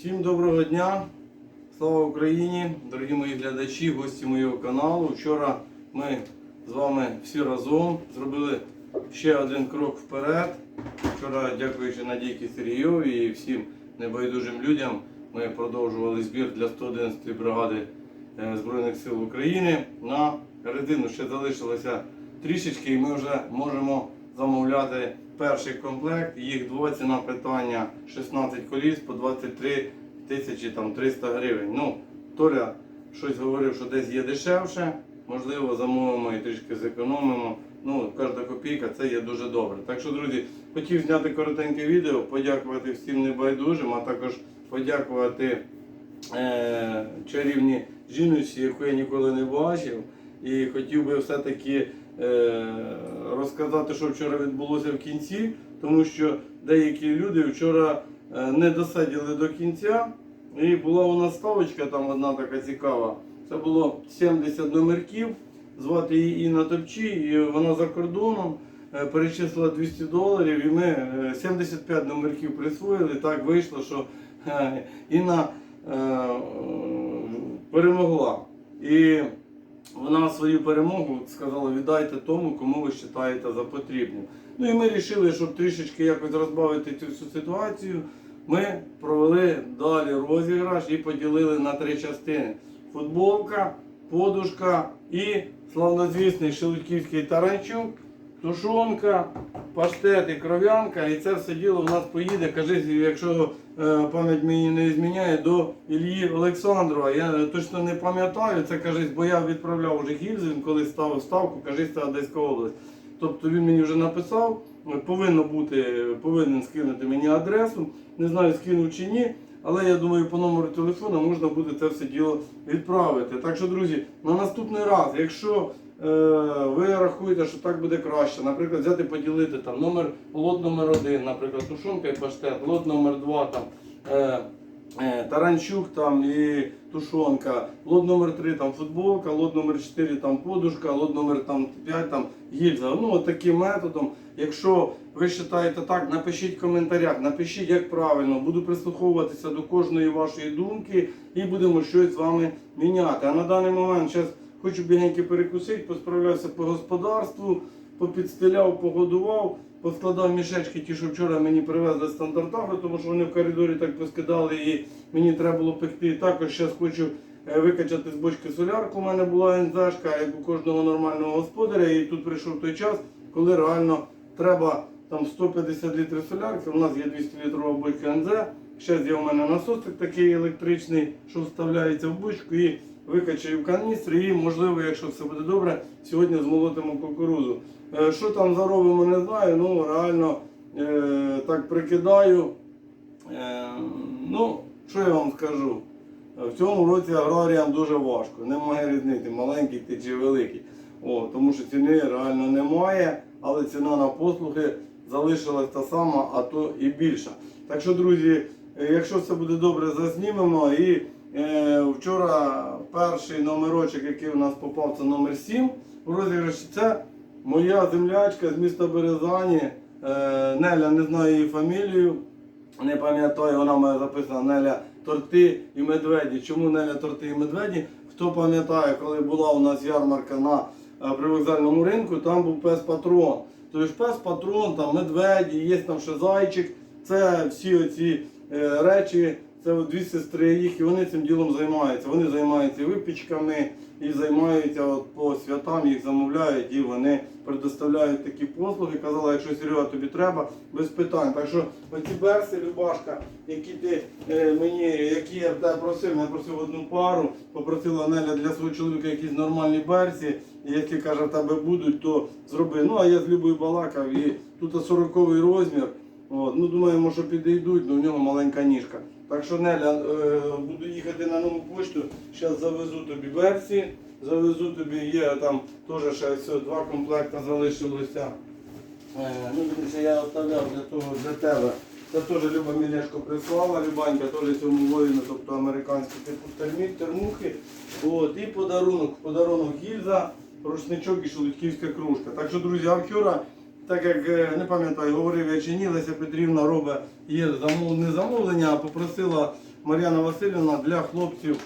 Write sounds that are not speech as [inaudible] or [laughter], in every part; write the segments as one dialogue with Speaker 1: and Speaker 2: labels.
Speaker 1: Всім доброго дня! Слава Україні! Дорогі мої глядачі, гості моєго каналу. Вчора ми з вами всі разом зробили ще один крок вперед. Вчора, дякуючи Надійки Сергійові і всім небайдужим людям, ми продовжували збір для 111-ї бригади е, Збройних сил України. На резину ще залишилося трішечки, і ми вже можемо замовляти перший комплект. Їх двоє ціна питання 16 коліс по 23 тисячі там 300 гривень. Ну, Толя щось говорив, що десь є дешевше. Можливо, замовимо і трішки зекономимо. Ну, кожна копійка це є дуже добре. Так що, друзі, хотів зняти коротеньке відео, подякувати всім небайдужим, а також подякувати е, чарівній жіночці, яку я ніколи не бачив. І хотів би все-таки розказати, що вчора відбулося в кінці, тому що деякі люди вчора е, не досиділи до кінця. І була у нас ставочка там одна така цікава. Це було 70 номерків. Звати її Інна Топчі, і вона за кордоном е, перечислила 200 доларів, і ми е, 75 номерків присвоїли. Так вийшло, що е, Інна е, перемогла. І вона свою перемогу сказала, віддайте тому, кому ви вважаєте за потрібне. Ну і ми вирішили, щоб трішечки якось розбавити цю всю ситуацію. Ми провели далі розіграш і поділили на три частини: футболка, подушка і славнозвісний шелудьківський таранчук, тушонка, паштет і кров'янка. І це все діло в нас поїде, кажись, якщо пам'ять мені не зміняє, до Ілії Олександрова. Я точно не пам'ятаю, це кажись, бо я відправляв вже гільзи, він коли ставив ставку, кажись, це Одеська область. Тобто він мені вже написав, повинно бути, повинен скинути мені адресу. Не знаю, скинув чи ні, але я думаю, по номеру телефона можна буде це все діло відправити. Так що, друзі, на наступний раз, якщо е, ви рахуєте, що так буде краще, наприклад, взяти поділити там номер, лот номер один, наприклад, тушонка і паштет, лот номер два там. Е, е, Таранчук там і тушонка, лот номер 3 там футболка, лот номер 4 там подушка, лот номер там 5 там гільза. Ну от таким методом. Якщо ви вважаєте так, напишіть в коментарях, напишіть як правильно, буду прислуховуватися до кожної вашої думки і будемо щось з вами міняти. А на даний момент зараз хочу бігеньки перекусити, посправлявся по господарству, попідстеляв, погодував. Поскладав мішечки, ті, що вчора мені привезли стандартами, тому що вони в коридорі так поскидали і мені треба було пекти. Також зараз хочу е, викачати з бочки солярку. У мене була НЗшка, як у кожного нормального господаря. І тут прийшов той час, коли реально треба там 150 літрів солярки. У нас є 200 літрова бочка НЗ. Ще є у мене насосик такий електричний, що вставляється в бочку і викачаю в каністри. І можливо, якщо все буде добре, сьогодні змолотимо кукурузу. Е, Що там заробимо, не знаю. Ну реально е, так прикидаю. Е, ну, що я вам скажу? В цьому році аграріям дуже важко. Немає різниці, маленький ти чи великий. О, тому що ціни реально немає, але ціна на послуги залишилась та сама, а то і більша. Так що, друзі, якщо все буде добре, заснімемо. І вчора перший номерочок, який у нас попав, це номер 7 у розіграші. Це моя землячка з міста Березані. Е, Неля не знаю її фамілію. Не пам'ятаю, вона мене записана Неля торти і медведі. Чому Неля торти і медведі? Хто пам'ятає, коли була у нас ярмарка на е, привокзальному ринку, там був пес патрон. Тобто пес патрон, там медведі, є там ще зайчик. Це всі оці е, речі, це дві сестри їх, і вони цим ділом займаються. Вони займаються випічками, і займаються от по святам, їх замовляють, і вони предоставляють такі послуги. Казала, якщо Серега тобі треба, без питань. Так що оці берси, Любашка, які ти е, мені, які я тебе просив, я просив одну пару, попросила Неля для свого чоловіка якісь нормальні берсі. І якщо каже, в тебе будуть, то зроби. Ну а я з Любою балакав і тут 40 розмір. От, ну думаємо, що підійдуть, але в нього маленька ніжка. Так що Неля, е, буду їхати на нову почту, зараз завезу тобі берсі, завезу тобі, є там теж ще все, два комплекти залишилося. Е, ну, дивіться, я оставляв для того для тебе. Це теж Люба Мілешко прислала, Любанька теж цьому воїну, тобто американські типу термі, термухи. От, і подарунок, подарунок гільза, рушничок і шелудьківська кружка. Так що, друзі, вчора, так як е, не пам'ятаю, говорив я чи ні, Леся Петрівна робить є замов, не замовлення, а попросила Мар'яна Васильівна для хлопців,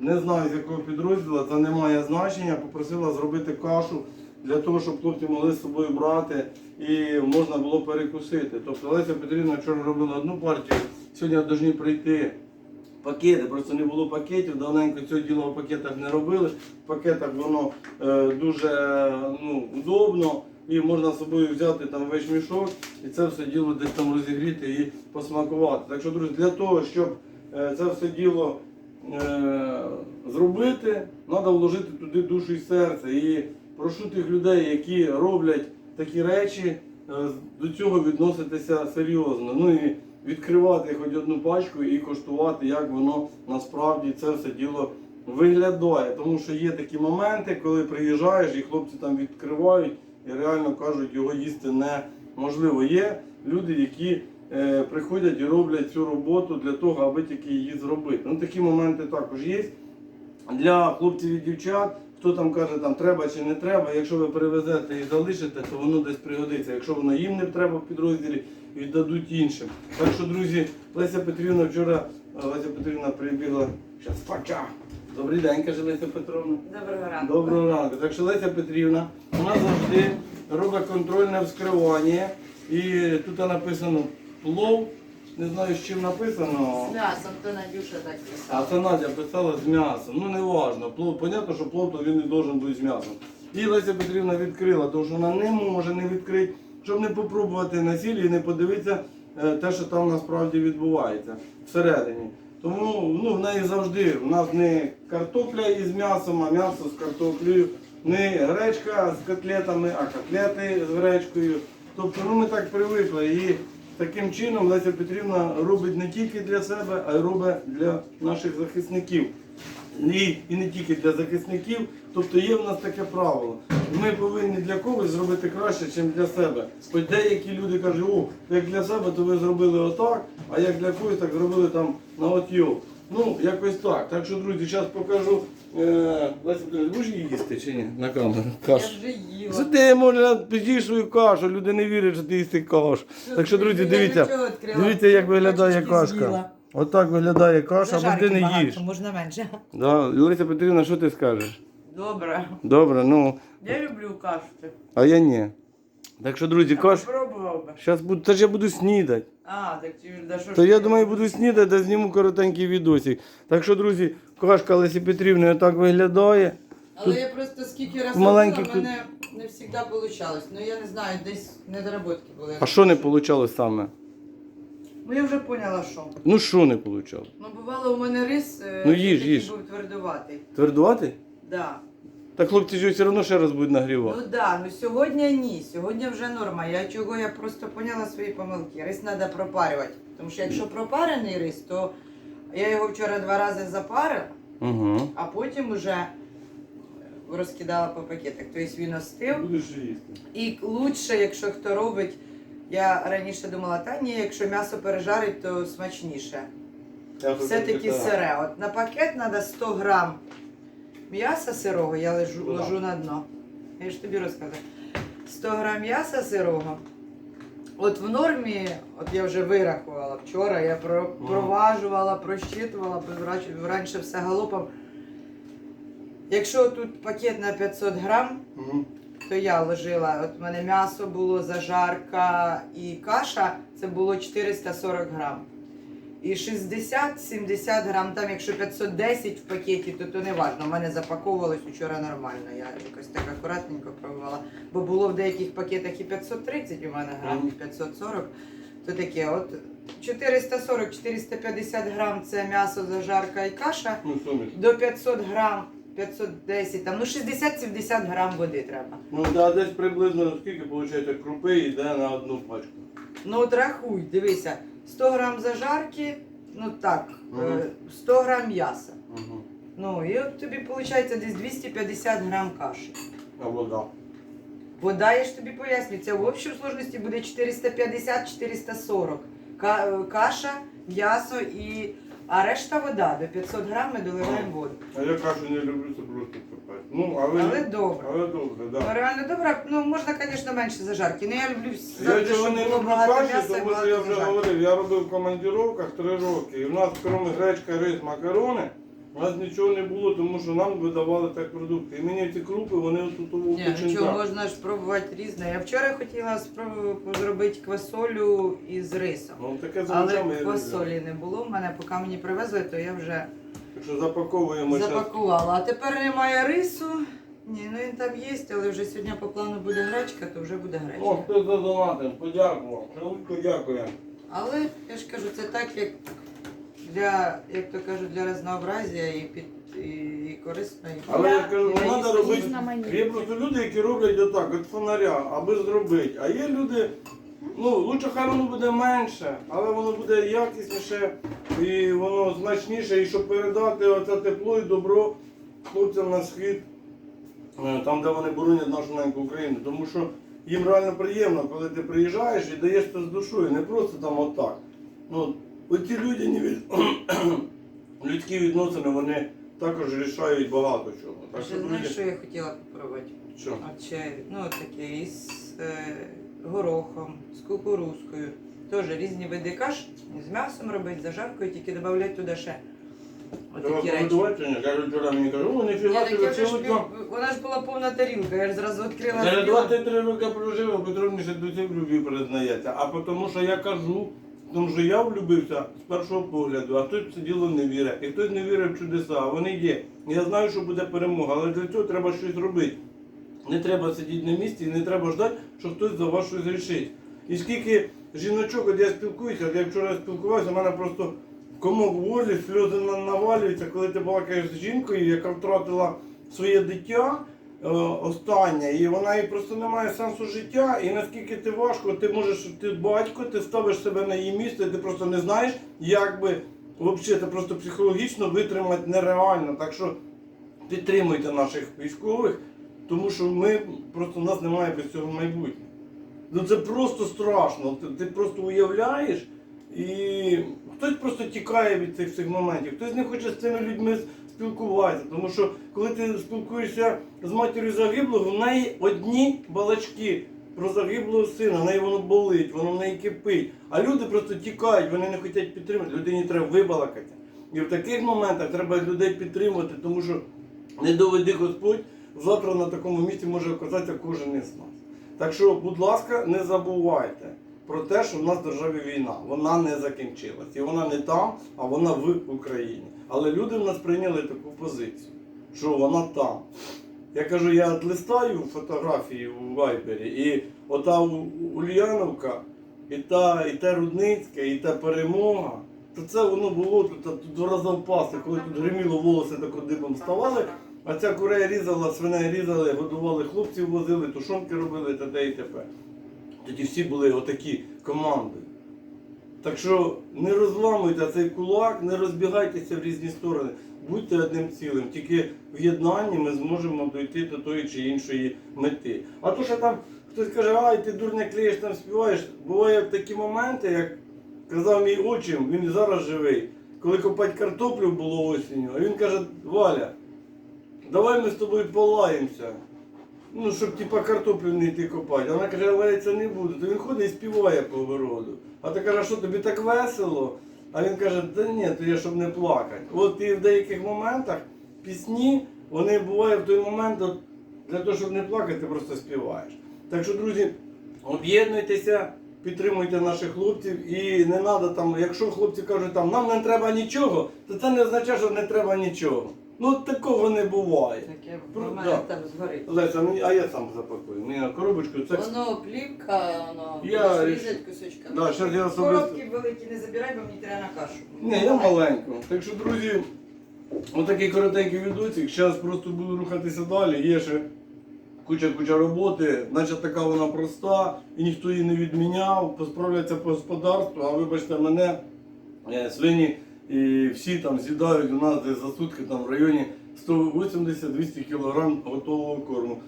Speaker 1: не знаю з якого підрозділу, це не має значення, попросила зробити кашу для того, щоб хлопці могли з собою брати і можна було перекусити. Тобто Леся Петрівна вчора робила одну партію, сьогодні повинні прийти пакети, просто не було пакетів, давненько цього діло в пакетах не робили. В пакетах воно е, дуже ну, удобно і можна з собою взяти там весь мішок і це все діло десь там розігріти і посмакувати. Так що, друзі, для того, щоб е, це все діло е, зробити, треба вложити туди душу і серце. І прошу тих людей, які роблять такі речі, е, до цього відноситися серйозно. Ну і відкривати хоч одну пачку і коштувати, як воно насправді це все діло виглядає. Тому що є такі моменти, коли приїжджаєш і хлопці там відкривають і реально кажуть, його їсти неможливо. Є люди, які е, приходять і роблять цю роботу для того, аби тільки її зробити. Ну такі моменти також є. Для хлопців і дівчат, хто там каже, там треба чи не треба, якщо ви перевезете і залишите, то воно десь пригодиться. Якщо воно їм не треба в підрозділі, віддадуть іншим. Так що, друзі, Леся Петрівна вчора, Леся Петрівна прибігла. Щас пача. Добрий день, каже Леся Петровна.
Speaker 2: Доброго ранку.
Speaker 1: Доброго ранку. Так що Леся Петрівна, вона завжди робить контрольне вскривання. І тут написано плов. Не знаю, з чим написано.
Speaker 2: З м'ясом, то Надюша так писала.
Speaker 1: А це Надя писала з м'ясом. Ну не важно. Плов, понятно, що плов то він не должен бути з м'ясом. І Леся Петрівна відкрила, тому що вона не може не відкрити, щоб не попробувати на сіль і не подивитися е, те, що там насправді відбувається всередині. Тому ну, в неї завжди у нас не картопля із м'ясом, а м'ясо з картоплею, не гречка з котлетами, а котлети з гречкою. Тобто ну, ми так привикли. І таким чином Леся Петрівна робить не тільки для себе, а й робить для наших захисників. І, і не тільки для захисників. Тобто є в нас таке правило. Ми повинні для когось зробити краще, ніж для себе. Хоч деякі люди кажуть, о, як для себе, то ви зробили отак, а як для когось, так зробили там на отйо. Ну, якось так. Так що, друзі, зараз покажу. Е, Леся будеш її їсти чи ні? На камеру.
Speaker 2: Я вже їла.
Speaker 1: Сиди, може, підійш свою кашу, люди не вірять, що ти їсти кашу. Так що, друзі, дивіться, дивіться, як виглядає кашка. Отак виглядає каша, бо ти не їш.
Speaker 2: можна менше.
Speaker 1: Да. Леся Петрівна, що ти скажеш?
Speaker 2: Добре.
Speaker 1: Добре, ну,
Speaker 2: Я люблю кашу.
Speaker 1: а я ні. Так що, друзі, каш.
Speaker 2: Попробував би.
Speaker 1: Зараз буду, та ж я буду снідати.
Speaker 2: А, так ти да що
Speaker 1: То
Speaker 2: ж
Speaker 1: я
Speaker 2: ти?
Speaker 1: думаю, буду снідати, да зніму коротенький відосик. Так що, друзі, кашка Лесі Петрівни отак виглядає.
Speaker 2: Але я просто скільки разів
Speaker 1: маленький
Speaker 2: робила, в мене не завжди вийшло. Ну я не знаю, десь недоработки були.
Speaker 1: А що не вийшло саме?
Speaker 2: Ну я вже поняла, що.
Speaker 1: Ну що не вийшло?
Speaker 2: Ну бувало у мене рис е,
Speaker 1: Ну, їж,
Speaker 2: такий
Speaker 1: їж.
Speaker 2: був твердуватий.
Speaker 1: Твердувати?
Speaker 2: Да.
Speaker 1: Так хлопці ж все одно ще раз будуть нагрівати.
Speaker 2: Ну да, ну сьогодні ні. Сьогодні вже норма. Я чого я просто поняла свої помилки. Рис треба пропарювати. Тому що якщо пропарений рис, то я його вчора два рази запарила,
Speaker 1: Угу.
Speaker 2: а потім вже розкидала по пакетах. Тобто він остив.
Speaker 1: Будеш їсти.
Speaker 2: І лучше, якщо хто робить, я раніше думала, та ні, якщо м'ясо пережарить, то смачніше. Все-таки сире. От на пакет треба 100 грам м'яса сирого, я лежу, ложу на дно. Я ж тобі розказав. 100 грам м'яса сирого. От в нормі, от я вже вирахувала вчора, я про, проважувала, прощитувала, бо раніше- раніше все галопом. Якщо тут пакет на 500 грам,
Speaker 1: Угу.
Speaker 2: то я ложила, от в мене м'ясо було, зажарка і каша, це було 440 грам. І 60-70 грам, там якщо 510 в пакеті, то то не важно. У мене запаковувалось вчора нормально. Я якось так акуратненько пробувала. Бо було в деяких пакетах і 530 у мене грам, і 540. То таке, от 440-450 грам це м'ясо, зажарка і каша.
Speaker 1: Ну, суміш.
Speaker 2: До 500 грам, 510, там, ну 60-70 грам води треба.
Speaker 1: Ну, да, десь приблизно скільки виходить крупи йде на одну пачку.
Speaker 2: Ну от рахуй, дивися, 100 грам зажарки, ну так,
Speaker 1: Мгм.
Speaker 2: е, 100 грам м'яса.
Speaker 1: Угу.
Speaker 2: Ну і от тобі виходить десь 250 грам каші.
Speaker 1: А вода.
Speaker 2: Вода, я ж тобі поясню, це в общій сложності буде 450-440. Ка- е, Каша, м'ясо і. А решта вода. До 500 грам ми доливаємо воду.
Speaker 1: А я кашу не люблю, це просто. Ну, але,
Speaker 2: Але добре.
Speaker 1: але добре,
Speaker 2: Ну, реально добре. Ну, можна, звісно, менше зажарки. Ну, я люблю
Speaker 1: Я
Speaker 2: завжди, щоб
Speaker 1: не
Speaker 2: було
Speaker 1: люблю
Speaker 2: багато
Speaker 1: каші,
Speaker 2: м'яса і
Speaker 1: тому що я
Speaker 2: багато
Speaker 1: вже
Speaker 2: зажарки.
Speaker 1: говорив, я робив в командировках три роки, і в нас крім гречка, рис, макарони, у нас нічого не було, тому що нам видавали так продукти. І мені ці крупи, вони тут у
Speaker 2: Ні, ну чого,
Speaker 1: печінках.
Speaker 2: можна ж пробувати різне. Я вчора хотіла спробувати зробити квасолю із рисом.
Speaker 1: Ну, таке
Speaker 2: Але
Speaker 1: овочами я люблю.
Speaker 2: квасолі не було в мене, поки мені привезли, то я вже
Speaker 1: Так що запаковуємо зараз.
Speaker 2: запакувала. А тепер немає рису. Ні, ну він там є, але вже сьогодні по плану буде гречка, то вже буде
Speaker 1: О,
Speaker 2: гречка.
Speaker 1: хто за донатом, подякував. Шелудько дякує.
Speaker 2: Але я ж кажу, це так, як для, як то кажуть, для разнообразія і під і, і корисно. І
Speaker 1: Але я кажу, не треба робити. Є просто люди, які роблять отак, от фонаря, аби зробити. А є люди, ну, лучше хай воно буде менше, але воно буде якісніше і воно смачніше, і щоб передати оце тепло і добро хлопцям на схід, е, там, де вони боронять нашу неньку Україну. Тому що їм реально приємно, коли ти приїжджаєш і даєш це з душою, не просто там отак. Ну, оці людяні від... [clears throat] людські відносини, вони також рішають багато чого. Так що,
Speaker 2: знаєш, що я хотіла попробувати?
Speaker 1: що?
Speaker 2: От чай, ну таке із е, горохом, з кукурузкою. Теж різні види каш, з м'ясом робити, з зажаркою, тільки додати туди ще отакі речі.
Speaker 1: мені
Speaker 2: Я так я вже ж пів, вона ж була повна тарілка, я ж зразу відкрила.
Speaker 1: Каже,
Speaker 2: з'їла.
Speaker 1: 23 роки прожив, а Петро мені ще до цих любві признається. А тому що я кажу, тому що я влюбився з першого погляду, а хтось в це діло не вірить. І хтось не вірить в чудеса, а вони є. Я знаю, що буде перемога, але для цього треба щось робити. Не треба сидіти на місці і не треба ждати, що хтось за вас щось рішить. І скільки жіночок, от я спілкуюся, от я вчора спілкувався, у мене просто комок в горлі, сльози навалюються, коли ти балакаєш з жінкою, яка втратила своє дитя е, останнє, і вона і просто не має сенсу життя. І наскільки ти важко, ти можеш, ти батько, ти ставиш себе на її місце, ти просто не знаєш, як би взагалі це просто психологічно витримати нереально. Так що підтримуйте наших військових, тому що ми просто у нас немає без цього майбутнього. Ну це просто страшно. Ти, ти просто уявляєш, і хтось просто тікає від цих всіх моментів, хтось не хоче з цими людьми спілкуватися. Тому що коли ти спілкуєшся з матір'ю загиблого, в неї одні балачки про загиблого сина, в неї воно болить, воно в неї кипить. А люди просто тікають, вони не хочуть підтримати. Людині треба вибалакати. І в таких моментах треба людей підтримувати, тому що не доведи Господь, завтра на такому місці може оказатися кожен із нас. Так що, будь ласка, не забувайте про те, що в нас в державі війна. Вона не закінчилась. І вона не там, а вона в Україні. Але люди в нас прийняли таку позицію, що вона там. Я кажу, я листаю фотографії у Вайбері, і ота Ульяновка, і та, і те Рудницьке, і та перемога. То це воно було тут, тут два рази коли тут гриміло волоси так дибом ставали. А ця курея різала, свиней різали, годували хлопців, возили, тушонки робили та те і тепер. Тоді всі були отакі команди. Так що не розламуйте цей кулак, не розбігайтеся в різні сторони. Будьте одним цілим. Тільки в єднанні ми зможемо дойти до тої чи іншої мети. А то, що там хтось каже, ай, ти дурня клеїш там співаєш. Буває такі моменти, як казав мій отчим, він і зараз живий. Коли копати картоплю було осінню, а він каже, Валя, давай ми з тобою полаємося. Ну, щоб типа картоплю не йти копати. Вона каже, я це не буду. То він ходить і співає по огороду. А ти каже, що тобі так весело? А він каже, та ні, то я щоб не плакати. От і в деяких моментах пісні, вони бувають в той момент, для того, щоб не плакати, ти просто співаєш. Так що, друзі, об'єднуйтеся, підтримуйте наших хлопців і не треба там, якщо хлопці кажуть, там, нам не треба нічого, то це не означає, що не треба нічого. Ну такого не буває.
Speaker 2: Таке
Speaker 1: Про-
Speaker 2: в мене
Speaker 1: да.
Speaker 2: там згорить.
Speaker 1: Леся, мені, а я сам запакую. Мені на коробочку це.
Speaker 2: Воно плівка, воно
Speaker 1: Я
Speaker 2: будеш
Speaker 1: ріш-
Speaker 2: різати кусочками.
Speaker 1: Да, щас я особисто-
Speaker 2: Коробки великі не забирай, бо мені треба на кашу.
Speaker 1: Ні, я маленьку. Так що, друзі, отакий коротенький відосик. Зараз просто буду рухатися далі. Є ще куча-куча роботи, значить така вона проста, і ніхто її не відміняв, посправляться по господарству, а вибачте мене, е, свині і всі там з'їдають у нас десь за сутки там в районі 180-200 кг готового корму.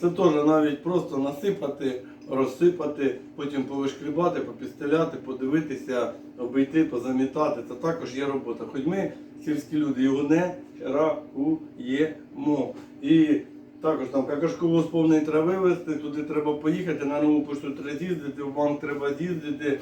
Speaker 1: Це теж навіть просто насипати розсипати, потім повишкрібати, попістеляти, подивитися, обійти, позамітати. Це також є робота. Хоч ми, сільські люди, його не рахуємо. І також там какашковоз повний треба вивезти, туди треба поїхати, на нову пошту треба з'їздити, в банк треба з'їздити,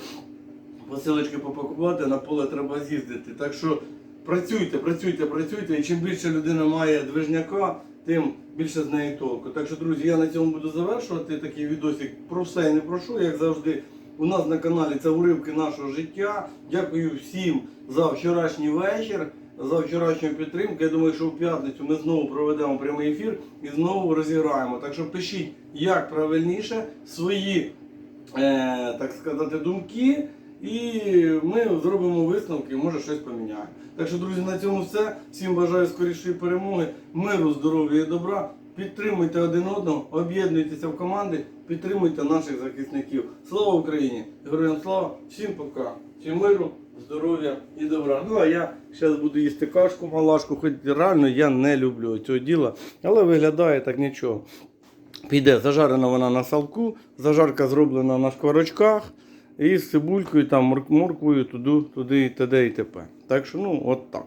Speaker 1: посилочки попакувати, на поле треба з'їздити. Так що працюйте, працюйте, працюйте, і чим більше людина має движняка, тим більше з неї толку. Так що, друзі, я на цьому буду завершувати такий відосик про все і не про що, як завжди. У нас на каналі це уривки нашого життя. Дякую всім за вчорашній вечір, за вчорашню підтримку. Я думаю, що в п'ятницю ми знову проведемо прямий ефір і знову розіграємо. Так що пишіть, як правильніше свої, е, так сказати, думки. І ми зробимо висновки, може щось поміняємо. Так що, друзі, на цьому все. Всім бажаю скорішої перемоги, миру, здоров'я і добра. Підтримуйте один одного, об'єднуйтеся в команди, підтримуйте наших захисників. Слава Україні! Героям слава! Всім пока! Всім миру, здоров'я і добра. Ну а я зараз буду їсти кашку малашку, хоч реально я не люблю цього діла, але виглядає так нічого. Піде зажарена вона на салку, зажарка зроблена на шкварочках і з цибулькою, там морквою, туди, туди і т.д. і т.п. Так що, ну, от так.